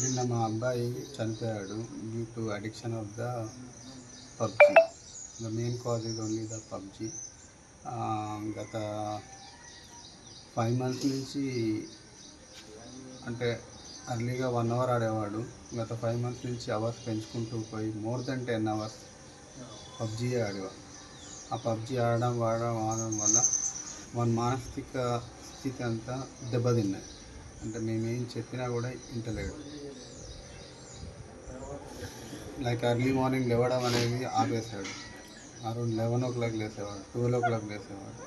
నిన్న మా అబ్బాయి చనిపోయాడు. Due to addiction of the PUBG. The main cause is only the PUBG. గత ఫైవ్ మంత్స్ నుంచి అంటే అర్లీగా వన్ అవర్ ఆడేవాడు. గత ఫైవ్ మంత్స్ నుంచి అవర్స్ పెంచుకుంటూ పోయి more than ten hours PUBG ఆడేవాడు. ఆ పబ్జి ఆడడం వాడడం ఆడడం వల్ల మన మానసిక స్థితి అంతా దెబ్బతిన్నాయి అంటే మేమేం చెప్పినా కూడా ఇంటలేడు లైక్ ఎర్లీ మార్నింగ్ లేవడం అనేది ఆపేసాడు అరౌండ్ లెవెన్ ఓ క్లాక్ లేసేవాడు ట్వెల్వ్ ఓ క్లాక్ లేసేవాడు.